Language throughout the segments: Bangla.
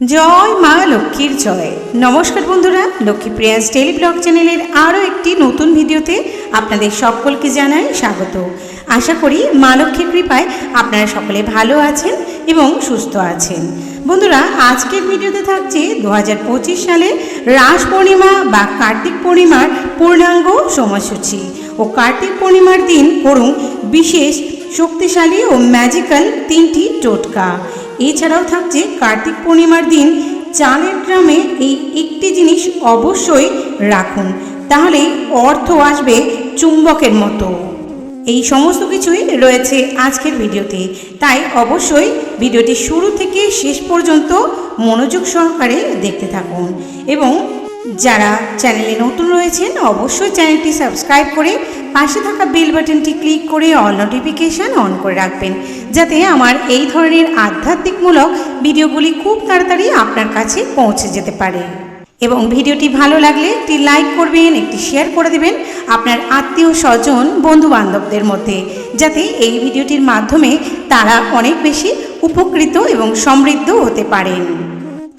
জয় মা লক্ষ্মীর জয়। নমস্কার বন্ধুরা লক্ষ্মী প্রিয়াস টেলি ব্লগ চ্যানেলের আরও একটি নতুন ভিডিওতে আপনাদের সকলকে জানাই স্বাগত। আশা করি মা লক্ষ্মীর কৃপায় আপনারা সকলে ভালো আছেন এবং সুস্থ আছেন। বন্ধুরা, আজকের ভিডিওতে থাকছে দু হাজার পঁচিশ সালে রাস পূর্ণিমা বা কার্তিক পূর্ণিমার পূর্ণাঙ্গ সময়সূচি। ও কার্তিক পূর্ণিমার দিন করুন বিশেষ শক্তিশালী ও ম্যাজিক্যাল তিনটি টোটকা। এছাড়াও থাকছে কার্তিক পূর্ণিমার দিন। চালের ড্রামে এই একটি জিনিস অবশ্যই রাখুন। তাহলে অর্থ আসবে চুম্বকের মতো। এই সমস্ত কিছুই রয়েছে আজকের ভিডিওতে। তাই অবশ্যই ভিডিওটি শুরু থেকে শেষ পর্যন্ত মনোযোগ সহকারে দেখতে থাকুন। এবং যারা চ্যানেলে নতুন রয়েছেন, অবশ্যই চ্যানেলটি সাবস্ক্রাইব করে পাশে থাকা বেল বাটনটি ক্লিক করে অল নোটিফিকেশান অন করে রাখবেন, যাতে আমার এই ধরনের আধ্যাত্মিকমূলক ভিডিওগুলি খুব তাড়াতাড়ি আপনার কাছে পৌঁছে যেতে পারে। এবং ভিডিওটি ভালো লাগলে একটি লাইক করবেন, একটি শেয়ার করে দেবেন আপনার আত্মীয়, স্বজন বন্ধু বান্ধবদের মধ্যে, যাতে এই ভিডিওটির মাধ্যমে তারা অনেক বেশি উপকৃত এবং সমৃদ্ধ হতে পারেন।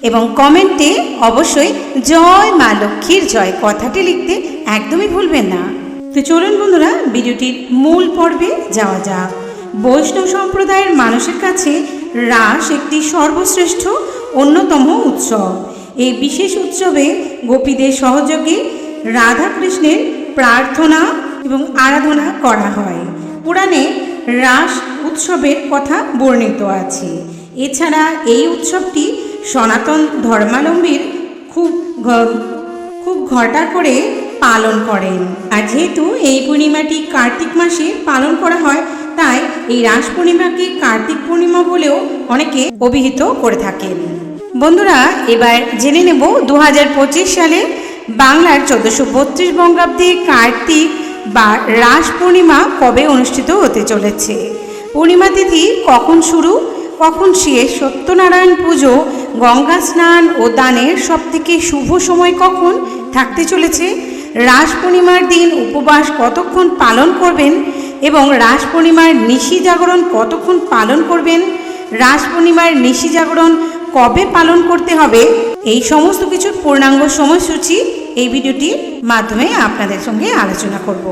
এবং কমেন্টে অবশ্যই জয় মা লক্ষ্মীর জয় কথাটি লিখতে একদমই ভুলবেন না। তো চলুন বন্ধুরা, ভিডিওটির মূল পর্বে যাওয়া যাক। বৈষ্ণব সম্প্রদায়ের মানুষের কাছে রাস একটি সর্বশ্রেষ্ঠ, অন্যতম উৎসব। এই বিশেষ উৎসবে গোপীদের সহযোগে রাধাকৃষ্ণের প্রার্থনা এবং আরাধনা করা হয়। পুরাণে রাস উৎসবের কথা বর্ণিত আছে। এছাড়া এই উৎসবটি সনাতন ধর্মাবলম্বীর খুব খুব ঘটা করে পালন করেন। আর যেহেতু এই পূর্ণিমাটি কার্তিক মাসে পালন করা হয়, তাই এই রাস পূর্ণিমাকে কার্তিক পূর্ণিমা বলেও অনেকে অভিহিত করে থাকেন। বন্ধুরা, এবার জেনে নেব দু হাজার পঁচিশ সালে বাংলার চোদ্দোশো বত্রিশ বঙ্গাব্দে কার্তিক বা রাস পূর্ণিমা কবে অনুষ্ঠিত হতে চলেছে? পূর্ণিমা তিথি কখন শুরু? কখন শেষ? সত্যনারায়ণ পুজো গঙ্গা স্নান ও দানের সবথেকে শুভ সময় কখন থাকতে চলেছে? রাস পূর্ণিমার দিন উপবাস কতক্ষণ পালন করবেন এবং রাস পূর্ণিমার নিশি জাগরণ কতক্ষণ পালন করবেন? রাস পূর্ণিমার নিশি জাগরণ কবে পালন করতে হবে? এই সমস্ত কিছুর পূর্ণাঙ্গ সময়সূচি এই ভিডিওটির মাধ্যমে আপনাদের সঙ্গে আলোচনা করব।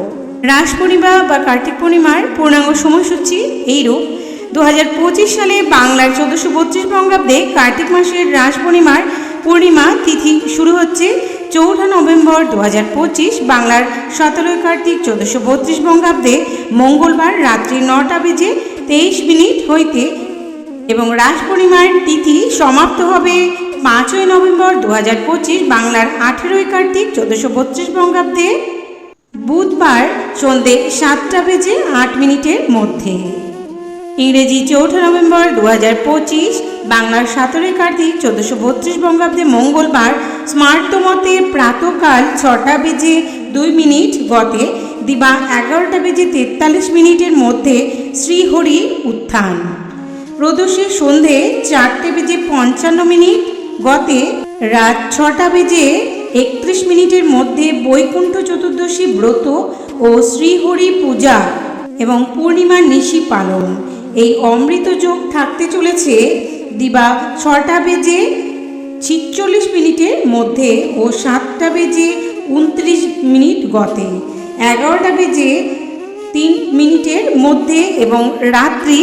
রাস পূর্ণিমা বা কার্তিক পূর্ণিমার পূর্ণাঙ্গ সময়সূচি এইরূপ দু হাজার পঁচিশ সালে বাংলার চোদ্দোশো বত্রিশ বঙ্গাব্দে কার্তিক মাসের রাস পূর্ণিমার পূর্ণিমা তিথি শুরু হচ্ছে চৌঠা নভেম্বর দু হাজার পঁচিশ বাংলার সতেরোই কার্তিক চোদ্দোশো বত্রিশ বঙ্গাব্দে মঙ্গলবার রাত্রি নটা বেজে তেইশ মিনিট হইতে এবং রাস পূর্ণিমার তিথি সমাপ্ত হবে পাঁচই নভেম্বর দু হাজার পঁচিশ বাংলার আঠেরোই কার্তিক চোদ্দোশো বত্রিশ বঙ্গাব্দে। বুধবার সন্ধে সাতটা বেজে আট মিনিটের মধ্যে। ইংরেজি চৌঠা নভেম্বর দু হাজার পঁচিশ, বাংলার সতেরোই কার্তিক, চোদ্দশো বত্রিশ বঙ্গাব্দে মঙ্গলবার স্মার্ত মতে প্রাতকাল ছটা বেজে দুই মিনিট গতে, দিবা এগারোটা বেজে তেতাল্লিশ মিনিটের মধ্যে শ্রীহরি উত্থান। প্রদোষে সন্ধে চারটে বেজে পঞ্চান্ন মিনিট গতে, রাত ছটা বেজে একত্রিশ মিনিটের মধ্যে বৈকুণ্ঠ চতুর্দশী ব্রত ও শ্রীহরি পূজা এবং পূর্ণিমার নিশি পালন। এই অমৃত যোগ থাকতে চলেছে দিবা ছটা বেজে ছিচল্লিশ মিনিটের মধ্যে ও সাতটা বেজে উনত্রিশ মিনিট গতে। এগারোটা বেজে তিন মিনিটের মধ্যে এবং রাত্রি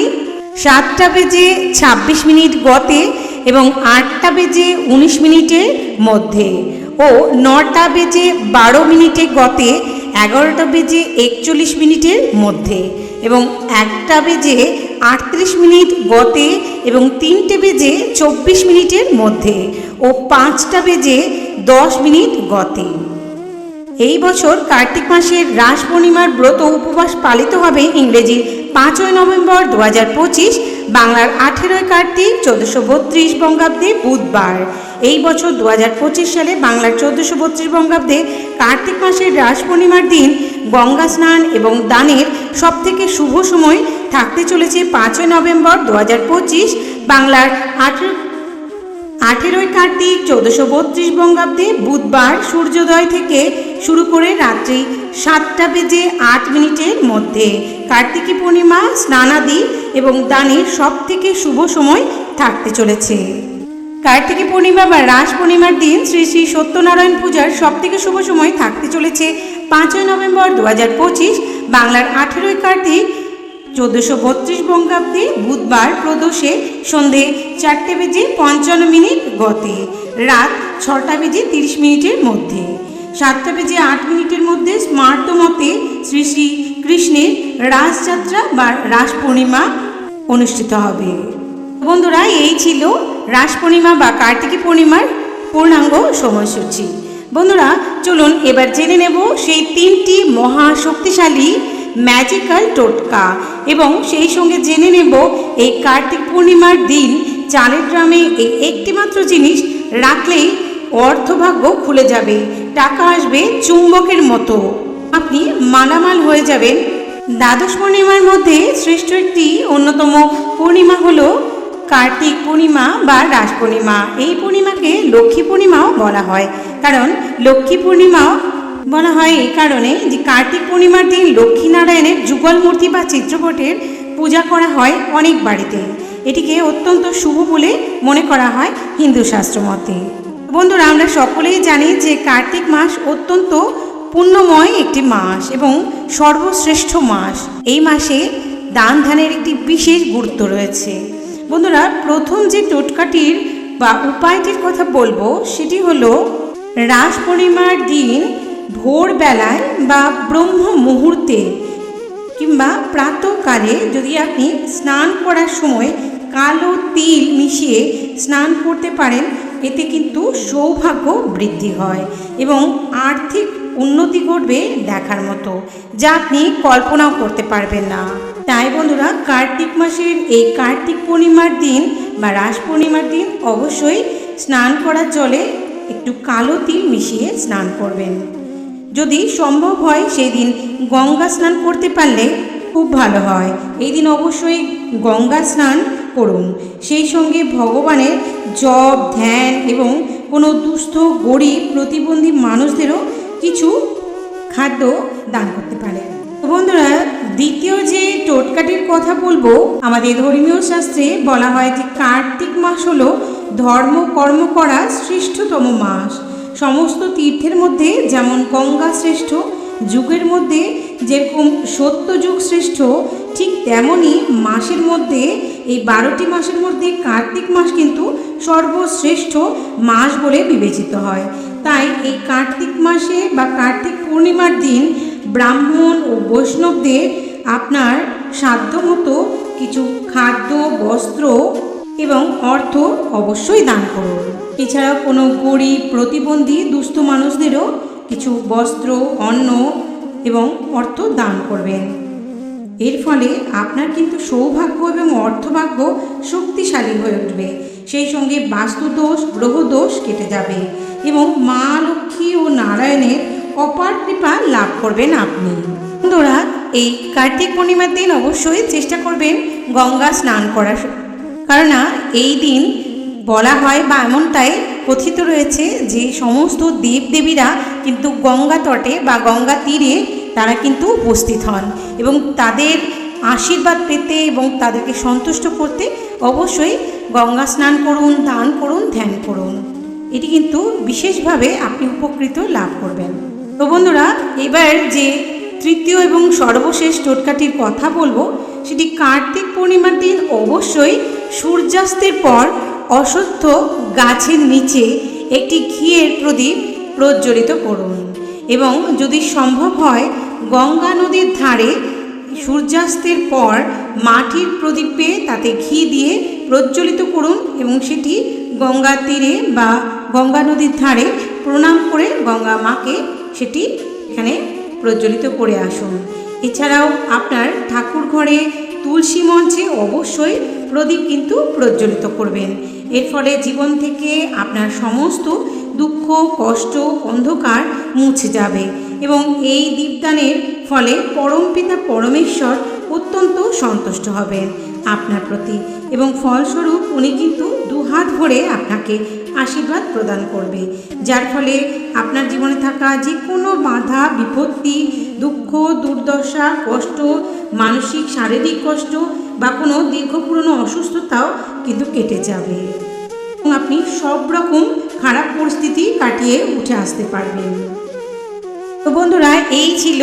সাতটা বেজে ছাব্বিশ মিনিট গতে এবং আটটা বেজে উনিশ মিনিটের মধ্যে ও নটা বেজে বারো মিনিটে গতে এগারোটা বেজে একচল্লিশ মিনিটের মধ্যে এবং একটা বেজে আটত্রিশ মিনিট গতে এবং তিনটে বেজে চব্বিশ মিনিটের মধ্যে ও পাঁচটা বেজে দশ মিনিট গতে। এই বছর কার্তিক মাসের রাস পূর্ণিমার ব্রত উপবাস পালিত হবে ইংরেজির পাঁচই নভেম্বর দু হাজার পঁচিশ, বাংলার আঠেরোই কার্তিক, চোদ্দোশো বত্রিশ বঙ্গাব্দে বুধবার। এই বছর দু হাজার পঁচিশ সালে বাংলার চোদ্দোশো বত্রিশ বঙ্গাব্দে কার্তিক মাসের রাস পূর্ণিমার দিন গঙ্গা স্নান এবং দানের সবথেকে শুভ সময় থাকতে চলেছে পাঁচই নভেম্বর দু হাজার পঁচিশ, বাংলার আঠেরো আঠেরোই কার্তিক চৌদ্দশো বত্রিশ বঙ্গাব্দে বুধবার সূর্যোদয় থেকে শুরু করে রাত্রি সাতটা বেজে আট মিনিটের মধ্যে। কার্তিকী পূর্ণিমা, স্নানাদি এবং দানের সব থেকে শুভ সময় থাকতে চলেছে। কার্তিকী পূর্ণিমা বা রাস পূর্ণিমার দিন শ্রী শ্রী সত্যনারায়ণ পূজার সবথেকে শুভ সময় থাকতে চলেছে পাঁচই নভেম্বর দু হাজার পঁচিশ, বাংলার আঠেরোই কার্তিক, চোদ্দোশো বত্রিশ বঙ্গাব্দে বুধবার প্রদোষে সন্ধে চারটে বেজে পঞ্চান্ন মিনিট গতে, রাত ছটা বেজে তিরিশ মিনিটের মধ্যে। সাতটা বেজে আট মিনিটের মধ্যে স্মার্ত মতে শ্রী শ্রী কৃষ্ণের রাসযাত্রা বা রাস পূর্ণিমা অনুষ্ঠিত হবে। বন্ধুরা, এই ছিল রাস পূর্ণিমা বা কার্তিকী পূর্ণিমার পূর্ণাঙ্গ সময়সূচি। বন্ধুরা, চলুন এবার জেনে নেব সেই তিনটি মহা শক্তিশালী ম্যাজিক্যাল টোটকা এবং সেই সঙ্গে জেনে নেব এই কার্তিক পূর্ণিমার দিন চালের গ্রামে এই একটিমাত্র জিনিস রাখলেই অর্থভাগ্য খুলে যাবে, টাকা আসবে চুম্বকের মতো। আপনি মালামাল হয়ে যাবেন। দ্বাদশ পূর্ণিমার মধ্যে শ্রেষ্ঠ একটি অন্যতম পূর্ণিমা হলো কার্তিক পূর্ণিমা বা রাস পূর্ণিমা। এই পূর্ণিমাকে লক্ষ্মী পূর্ণিমাও বলা হয়। কারণ লক্ষ্মী পূর্ণিমাও বলা হয় এই কারণে যে কার্তিক পূর্ণিমার দিন লক্ষ্মীনারায়ণের যুগল মূর্তি বা চিত্রপটের পূজা করা হয় অনেক বাড়িতে। এটিকে অত্যন্ত শুভ বলে মনে করা হয় হিন্দু শাস্ত্র মতে। বন্ধুরা, আমরা সকলেই জানি যে কার্তিক মাস অত্যন্ত পুণ্যময় একটি মাস এবং সর্বশ্রেষ্ঠ মাস। এই মাসে দান ধ্যানের একটি বিশেষ গুরুত্ব রয়েছে। বন্ধুরা, প্রথম যে টোটকাটির বা উপায়টির কথা বলব সেটি হলো রাস পূর্ণিমার দিন ভোরবেলায় বা ব্রহ্ম মুহূর্তে কিংবা প্রাতকালে যদি আপনি স্নান করার সময় কালো তিল মিশিয়ে স্নান করতে পারেন, এতে কিন্তু সৌভাগ্য বৃদ্ধি হয় এবং আর্থিক উন্নতি ঘটবে দেখার মতো, যা আপনি কল্পনাও করতে পারবেন না। তাই বন্ধুরা, কার্তিক মাসের এই কার্তিক পূর্ণিমার দিন বা রাস পূর্ণিমার দিন অবশ্যই স্নান করার জলে একটু কালো তিল মিশিয়ে স্নান করবেন। যদি সম্ভব হয় সেই দিন গঙ্গা স্নান করতে পারলে খুব ভালো হয়। এই দিন অবশ্যই গঙ্গা স্নান করুন। সেই সঙ্গে ভগবানের জপ, ধ্যান এবং কোনো দুস্থ, গরিব, প্রতিবন্ধী মানুষদেরও কিছু খাদ্য দান করতে পারেন। তো বন্ধুরা, দ্বিতীয় যে টোটকাটির কথা বলব, আমাদের ধর্মীয় শাস্ত্রে বলা হয় যে কার্তিক মাস হলো ধর্ম কর্ম করা শ্রেষ্ঠতম মাস। সমস্ত তীর্থের মধ্যে যেমন গঙ্গা শ্রেষ্ঠ, যুগের মধ্যে যেরকম সত্য যুগ শ্রেষ্ঠ, ঠিক তেমনই মাসের মধ্যে, এই বারোটি মাসের মধ্যে কার্তিক মাস কিন্তু সর্বশ্রেষ্ঠ মাস বলে বিবেচিত হয়। তাই এই কার্তিক মাসে বা কার্তিক পূর্ণিমার দিন ব্রাহ্মণ ও বৈষ্ণবদের আপনার সাধ্যমতো কিছু খাদ্য, বস্ত্র এবং অর্থ অবশ্যই দান করুন। এছাড়াও কোনো গরিব, প্রতিবন্ধী, দুস্থ মানুষদেরও কিছু বস্ত্র, অন্ন এবং অর্থ দান করবেন। এর ফলে আপনার কিন্তু সৌভাগ্য এবং অর্থভাগ্য শক্তিশালী হয়ে উঠবে। সেই সঙ্গে বাস্তুদোষ, গ্রহদোষ কেটে যাবে এবং মা লক্ষ্মী ও নারায়ণের অপার কৃপা লাভ করবেন আপনি। বন্ধুরা, এই কার্তিক পূর্ণিমার দিন অবশ্যই চেষ্টা করবেন গঙ্গা স্নান করার কারণ এই দিন বলা হয় বা এমনটাই কথিত রয়েছে যে সমস্ত দেবদেবীরা কিন্তু গঙ্গা তটে বা গঙ্গা তীরে তারা কিন্তু উপস্থিত হন এবং তাদের আশীর্বাদ পেতে এবং তাদেরকে সন্তুষ্ট করতে অবশ্যই গঙ্গা স্নান করুন, দান করুন, ধ্যান করুন। এটি কিন্তু বিশেষভাবে আপনি উপকৃত লাভ করবেন। তো বন্ধুরা, এবার যে তৃতীয় এবং সর্বশেষ টোটকাটির কথা বলব, সেটি কার্তিক পূর্ণিমার দিন অবশ্যই সূর্যাস্তের পর অসত্য গাছের নিচে একটি ঘিয়ের প্রদীপ প্রজ্বলিত করুন। এবং যদি সম্ভব হয়, গঙ্গা নদীর ধারে সূর্যাস্তের পর মাটির প্রদীপে তাতে ঘি দিয়ে প্রজ্বলিত করুন এবং সেটি গঙ্গা তীরে বা গঙ্গা নদীর ধারে প্রণাম করে গঙ্গা মাকে সেটি এখানে প্রজ্বলিত করে আসুন। এছাড়াও আপনার ঠাকুর ঘরে তুলসী মঞ্চে অবশ্যই প্রদীপ কিন্তু প্রজ্বলিত করবেন। এর ফলে জীবন থেকে আপনার সমস্ত দুঃখ, কষ্ট, অন্ধকার মুছে যাবে এবং এই দীপদানের ফলে পরম পিতা পরমেশ্বর অত্যন্ত সন্তুষ্ট হবেন আপনার প্রতি এবং ফলস্বরূপ উনি কিন্তু দুহাত ভরে আপনাকে আশীর্বাদ প্রদান করবে। যার ফলে আপনার জীবনে থাকা যে কোনো বাধা, বিপত্তি, দুঃখ, দুর্দশা, কষ্ট, মানসিক, শারীরিক কষ্ট বা কোনো দীর্ঘ পুরনো অসুস্থতাও কিন্তু কেটে যাবে। আপনি সব রকম খারাপ পরিস্থিতি কাটিয়ে উঠে আসতে পারবেন। তো বন্ধুরা, এই ছিল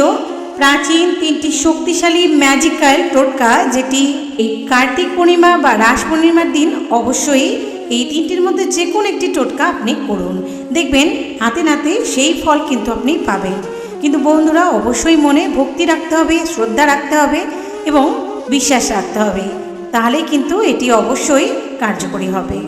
প্রাচীন তিনটি শক্তিশালী ম্যাজিক্যাল টোটকা, যেটি এই কার্তিক পূর্ণিমা বা রাস পূর্ণিমার দিন অবশ্যই এই তিনটির মধ্যে যে কোনো একটি টোটকা আপনি করুন। দেখবেন, হাতে নাতে সেই ফল কিন্তু আপনি পাবেন। কিন্তু বন্ধুরা, অবশ্যই মনে ভক্তি রাখতে হবে, শ্রদ্ধা রাখতে হবে এবং বিশ্বাস রাখতে হবে। তাহলে কিন্তু এটি অবশ্যই কার্যকরী হবে।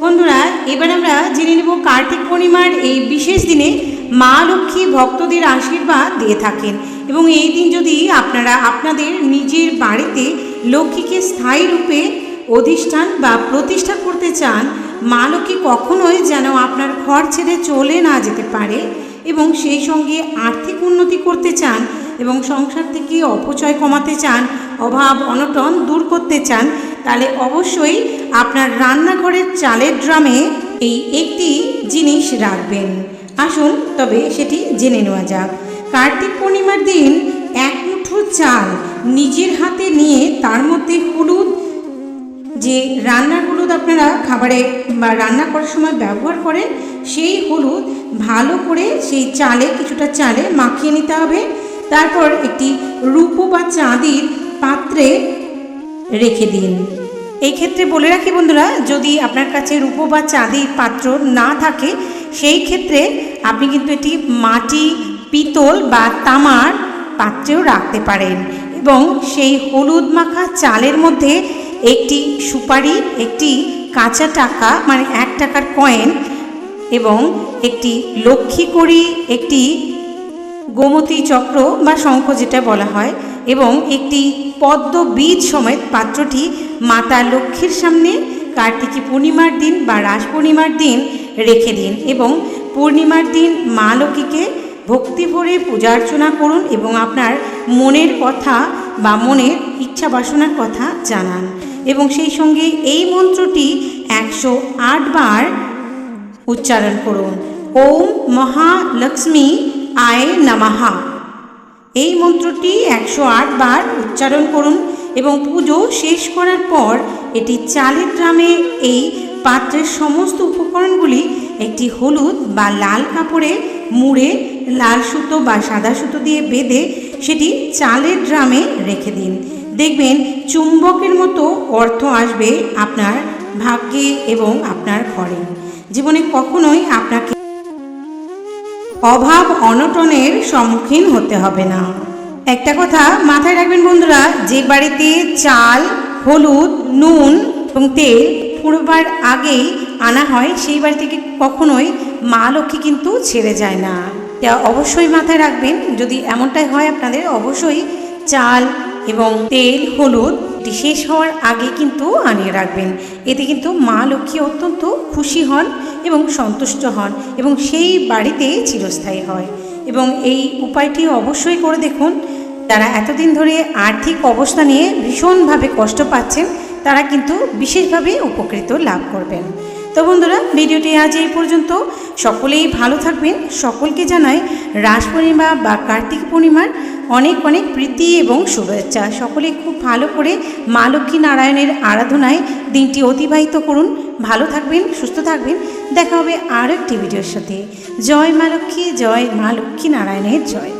বন্ধুরা, এবার আমরা জেনে নেব কার্তিক পূর্ণিমার এই বিশেষ দিনে মা লক্ষ্মী ভক্তদের আশীর্বাদ দিয়ে থাকেন এবং এই দিন যদি আপনারা আপনাদের নিজের বাড়িতে লক্ষ্মীকে স্থায়ী রূপে অধিষ্ঠান বা প্রতিষ্ঠা করতে চান মা লক্ষ্মী কখনোই যেন আপনার ঘর ছেড়ে চলে না যেতে পারে এবং সেই সঙ্গে আর্থিক উন্নতি করতে চান এবং সংসার থেকে অপচয় কমাতে চান, অভাব অনটন দূর করতে চান, তাহলে অবশ্যই আপনার রান্নাঘরের চালের ড্রামে এই একটি জিনিস রাখবেন। আসুন, তবে সেটি জেনে নেওয়া যাক। কার্তিক পূর্ণিমার দিন এক মুঠো চাল নিজের হাতে নিয়ে তার মধ্যে হলুদ যে রান্নার হলুদ আপনারা খাবারে বা রান্না করার সময় ব্যবহার করেন, সেই হলুদ ভালো করে সেই চালে, কিছুটা চালে মাখিয়ে নিতে হবে। তারপর একটি রূপো বা চাঁদির পাত্রে রেখে দিন। এই ক্ষেত্রে বলে রাখি বন্ধুরা, যদি আপনার কাছে রূপো বা চাঁদির পাত্র না থাকে, সেই ক্ষেত্রে আপনি কিন্তু এটি মাটি, পিতল বা তামার পাত্রেও রাখতে পারেন। এবং সেই হলুদ মাখা চালের মধ্যে একটি সুপারি, একটি কাঁচা টাকা মানে এক টাকার কয়েন এবং একটি লক্ষ্মী কড়ি, একটি গোমতী চক্র বা শঙ্খ যেটা বলা হয় এবং একটি পদ্ম বীজ সমেত পাত্রটি মাতা লক্ষ্মীর সামনে কার্তিকী পূর্ণিমার দিন বা রাস পূর্ণিমার দিন রেখে দিন এবং পূর্ণিমার দিন মা লক্ষ্মীকে ভক্তি ভরে পূজা অর্চনা করুন এবং আপনার মনের কথা বা মনের ইচ্ছা বাসনার কথা জানান। এবং সেই সঙ্গে এই মন্ত্রটি একশো আট বার উচ্চারণ করুন। ওম মহালক্ষ্মী আয় নামাহা এই মন্ত্রটি একশো আট বার উচ্চারণ করুন এবং পুজো শেষ করার পর এটি চালের ড্রামে এই পাত্রের সমস্ত উপকরণগুলি একটি হলুদ বা লাল কাপড়ে মুড়ে, লাল সুতো বা সাদা সুতো দিয়ে বেঁধে সেটি চালের ড্রামে রেখে দিন। দেখবেন চুম্বকের মতো অর্থ আসবে আপনার ভাগ্যে এবং আপনার ঘরে। জীবনে কখনোই আপনাকে অভাব অনটনের সম্মুখীন হতে হবে না। একটা কথা মাথায় রাখবেন বন্ধুরা, যে বাড়িতে চাল, হলুদ, নুন এবং তেল পুরোবার আগেই আনা হয়, সেই বাড়ি থেকে কখনোই মা লক্ষ্মী কিন্তু ছেড়ে যায় না। অবশ্যই মাথায় রাখবেন, যদি এমনটাই হয় আপনাদের, অবশ্যই চাল এবং তেল, হলুদ এটি শেষ হওয়ার আগে কিন্তু আনিয়ে রাখবেন। এতে কিন্তু মা লক্ষ্মী অত্যন্ত খুশি হন এবং সন্তুষ্ট হন এবং সেই বাড়িতে চিরস্থায়ী হয়। এবং এই উপায়টি অবশ্যই করে দেখুন, যারা এতদিন ধরে আর্থিক অবস্থা নিয়ে ভীষণভাবে কষ্ট পাচ্ছেন, তারা কিন্তু বিশেষভাবে উপকৃত লাভ করবেন। তো বন্ধুরা, ভিডিওটি আজ এই পর্যন্ত। সকলেই ভালো থাকবেন। সকলকে জানাই রাস পূর্ণিমা বা কার্তিক পূর্ণিমার অনেক অনেক প্রীতি এবং শুভেচ্ছা। সকলে খুব ভালো করে মা লক্ষ্মী নারায়ণের আরাধনায় দিনটি অতিবাহিত করুন। ভালো থাকবেন, সুস্থ থাকবেন। দেখা হবে আরও একটি ভিডিওর সাথে। জয় মা লক্ষ্মী, জয় মা লক্ষ্মী নারায়ণের জয়।